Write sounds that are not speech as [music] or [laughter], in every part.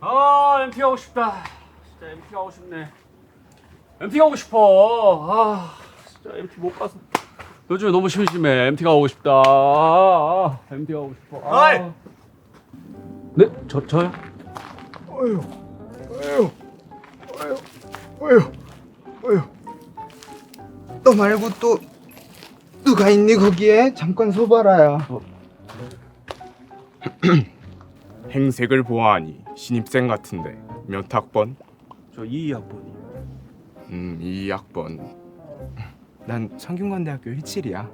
아 MT 가고 싶다. 진짜 MT 가고 싶네. MT 가고 싶어. 아 진짜 MT 못 가서 요즘에 너무 심심해. MT 가고 싶다. 아, MT 가고 싶어. 아. 어이! 네? 저 저요? 어휴, 어휴, 어휴, 어휴, 어휴. 너 말고 또 누가 있니 거기에? 잠깐 서봐라야. [clears throat] 행색을 보아하니 신입생 같은데 몇 학번? 저 2학번이. 음, 2학번. 난 성균관대학교 17이야.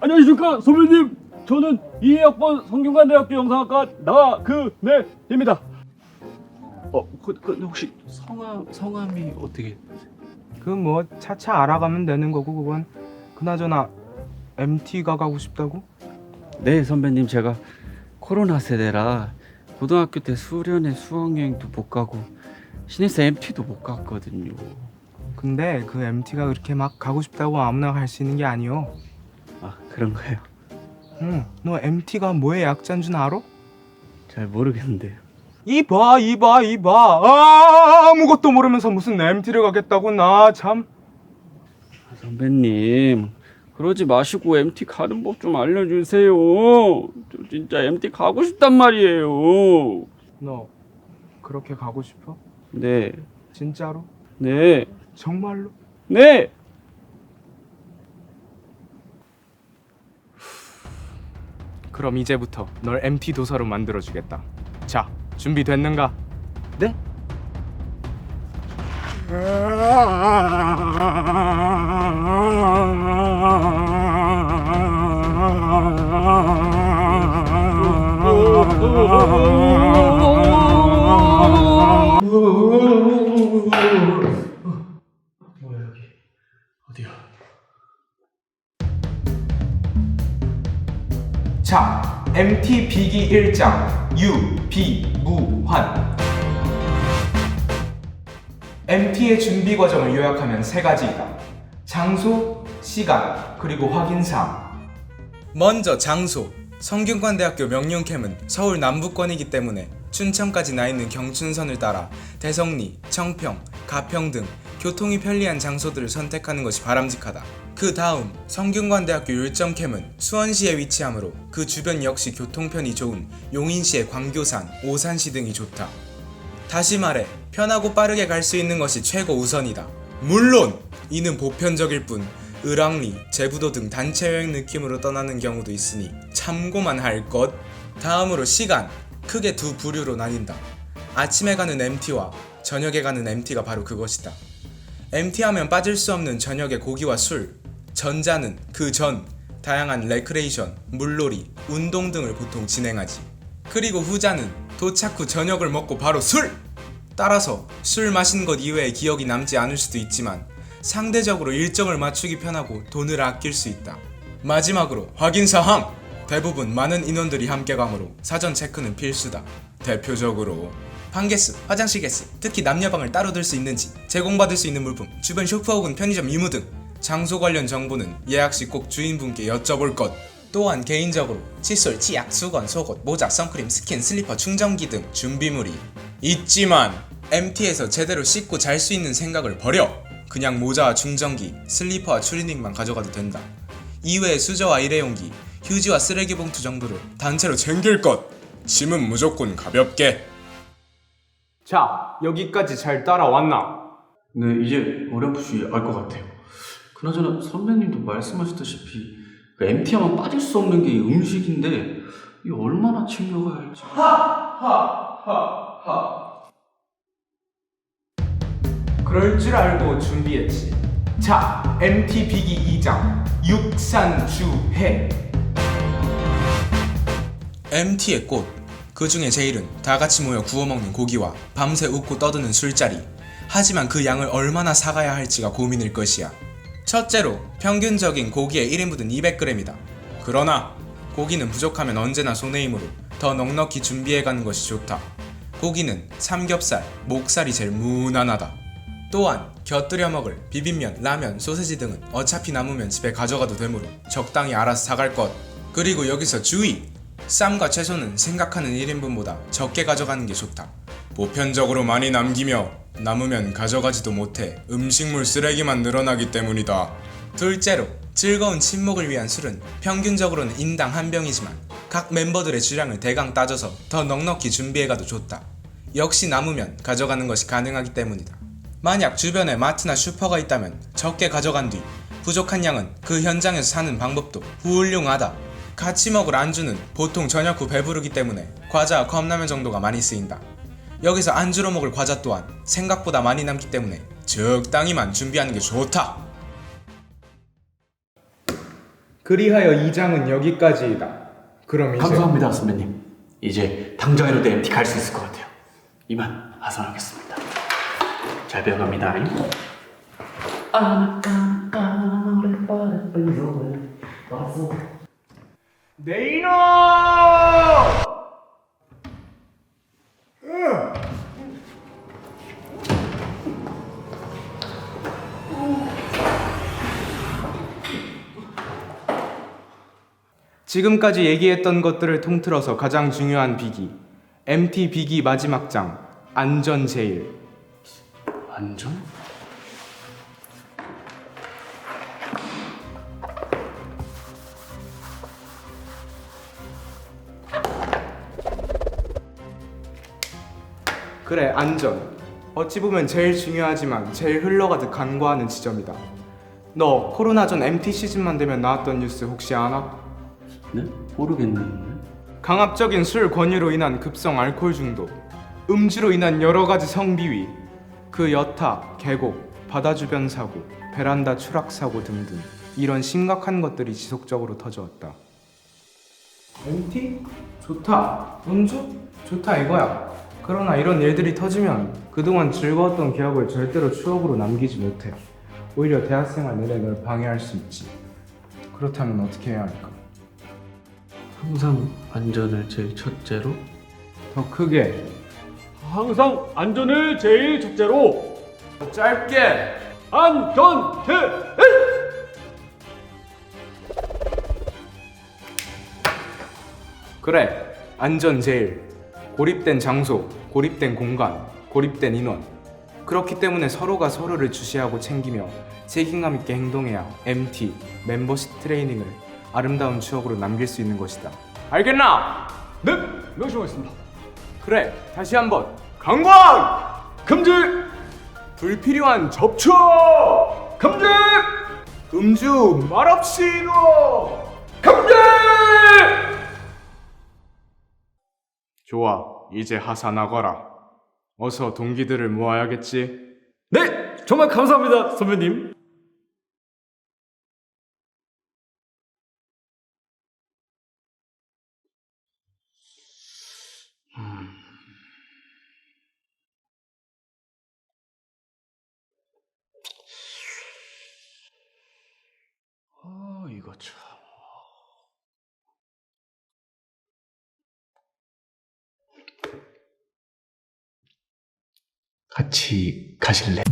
안녕하십니까 선배님. 저는 2학번 성균관대학교 영상학과 나그네입니다. 어, 그, 그 혹시 성함 성함이 어떻게? 그 뭐 차차 알아가면 되는 거고 그건 그나저나 MT가 가고 싶다고? 네 선배님 제가 코로나 세대라 고등학교 때 수련회 수학여행도 못 가고 신입생 MT도 못 갔거든요. 근데 그 MT가 그렇게 막 가고 싶다고 아무나 갈 수 있는 게 아니오. 아 그런가요? 응, 너 MT가 뭐의 약자인 줄 알아? 잘 모르겠는데요. 이봐, 이봐, 이봐. 아, 아무것도 모르면서 무슨 MT를 가겠다고 나 참. 아, 선배님 그러지 마시고 MT 가는 법 좀 알려주세요. 저 진짜 MT 가고 싶단 말이에요. 너 그렇게 가고 싶어? 네, 진짜로? 네, 정말로? 네. 그럼 이제부터 널 MT 도사로 만들어 주겠다. 자, 준비됐는가? 자, MT 비기 1장 유 비 무 환 MT의 준비 과정을 요약하면 세 가지이다. 장소, 시간, 그리고 확인사항. 먼저 장소. 성균관대학교 명륜캠은 서울 남부권이기 때문에 춘천까지 나 있는 경춘선을 따라 대성리, 청평, 가평 등 교통이 편리한 장소들을 선택하는 것이 바람직하다. 그 다음 성균관대학교 율점캠은 수원시에 위치하므로 그 주변 역시 교통편이 좋은 용인시의 광교산, 오산시 등이 좋다. 다시 말해 편하고 빠르게 갈 수 있는 것이 최고 우선이다. 물론 이는 보편적일 뿐 을왕리, 제부도 등 단체 여행 느낌으로 떠나는 경우도 있으니 참고만 할 것. 다음으로 시간 크게 두 부류로 나뉜다. 아침에 가는 MT와 저녁에 가는 MT가 바로 그것이다. MT 하면 빠질 수 없는 저녁의 고기와 술. 전자는 그 전 다양한 레크레이션, 물놀이, 운동 등을 보통 진행하지. 그리고 후자는 도착 후 저녁을 먹고 바로 술! 따라서 술 마신 것 이외에 기억이 남지 않을 수도 있지만 상대적으로 일정을 맞추기 편하고 돈을 아낄 수 있다. 마지막으로 확인사항! 대부분 많은 인원들이 함께 가므로 사전 체크는 필수다. 대표적으로 방개수, 화장실 개수, 특히 남녀방을 따로 들 수 있는지, 제공받을 수 있는 물품, 주변 쇼프 혹은 편의점 임무 등 장소 관련 정보는 예약 시 꼭 주인분께 여쭤볼 것. 또한 개인적으로 칫솔, 치약, 수건, 속옷, 모자, 선크림, 스킨, 슬리퍼, 충전기 등 준비물이 있지만 MT에서 제대로 씻고 잘 수 있는 생각을 버려. 그냥 모자와 충전기, 슬리퍼와 추리닝만 가져가도 된다. 이외에 수저와 일회용기, 휴지와 쓰레기 봉투 정도를 단체로 챙길 것. 짐은 무조건 가볍게. 자, 여기까지 잘 따라왔나? 네, 이제 어렴풋이 알 것 같아요. 그나저나 선배님도 말씀하셨다시피 그 MT 하면 빠질 수 없는 게 음식인데 이 얼마나 챙겨가야 할지. 그럴 줄 알고 준비했지. 자, MT 비기 2장 육산주해. MT의 꽃. 그 중에 제일은 다 같이 모여 구워 먹는 고기와 밤새 웃고 떠드는 술자리. 하지만 그 양을 얼마나 사가야 할지가 고민일 것이야. 첫째로 평균적인 고기의 1인분은 200g이다. 그러나 고기는 부족하면 언제나 손해이므로 더 넉넉히 준비해 가는 것이 좋다. 고기는 삼겹살, 목살이 제일 무난하다. 또한 곁들여 먹을 비빔면, 라면, 소세지 등은 어차피 남으면 집에 가져가도 되므로 적당히 알아서 사갈 것. 그리고 여기서 주의! 쌈과 채소는 생각하는 1인분보다 적게 가져가는 게 좋다. 보편적으로 많이 남기며 남으면 가져가지도 못해 음식물 쓰레기만 늘어나기 때문이다. 둘째로 즐거운 친목을 위한 술은 평균적으로는 인당 한 병이지만 각 멤버들의 주량을 대강 따져서 더 넉넉히 준비해가도 좋다. 역시 남으면 가져가는 것이 가능하기 때문이다. 만약 주변에 마트나 슈퍼가 있다면 적게 가져간 뒤 부족한 양은 그 현장에서 사는 방법도 훌륭하다. 같이 먹을 안주는 보통 저녁 후 배부르기 때문에 과자와 컵라면 정도가 많이 쓰인다. 여기서 안주로 먹을 과자 또한 생각보다 많이 남기 때문에 적당히만 준비하는 게 좋다. 그리하여 2장은 여기까지이다. 그럼 이제 감사합니다, 선배님. 이제 당장이라도 MT 갈 수 있을 것 같아요. 이만 하산하겠습니다. 잘 배워갑니다. 내 이놈! 지금까지 얘기했던 것들을 통틀어서 가장 중요한 비기 MT 비기 마지막 장 안전 제일 안전? 그래 안전 어찌 보면 제일 중요하지만 제일 흘러가듯 간과하는 지점이다 너 코로나 전 MT 시즌만 되면 나왔던 뉴스 혹시 아나? 네? 모르겠는데. 강압적인 술 권유로 인한 급성 알코올 중독, 음주로 인한 여러 가지 성비위, 그 여타, 계곡, 바다 주변 사고, 베란다 추락 사고 등등 이런 심각한 것들이 지속적으로 터져왔다. MT? 좋다. 음주? 좋다 이거야. 그러나 이런 일들이 터지면 그동안 즐거웠던 기억을 절대로 추억으로 남기지 못해. 오히려 대학생활 내내 널 방해할 수 있지. 그렇다면 어떻게 해야 할까? 항상 안전을 제일 첫째로. 더 크게. 항상 안전을 제일 첫째로. 짧게. 안전 제일 그래 안전 제일. 고립된 장소 고립된 공간 고립된 인원. 그렇기 때문에 서로가 서로를 주시하고 챙기며 책임감 있게 행동해야 MT 멤버십 트레이닝을 아름다운 추억으로 남길 수 있는 것이다. 알겠나? 네 명심하겠습니다. 그래 다시 한번 강광 금지 불필요한 접촉! 금지 음주 말없이 너 금지 좋아 이제 하산하거라. 어서 동기들을 모아야겠지? 네 정말 감사합니다 선배님 참. 같이 가실래?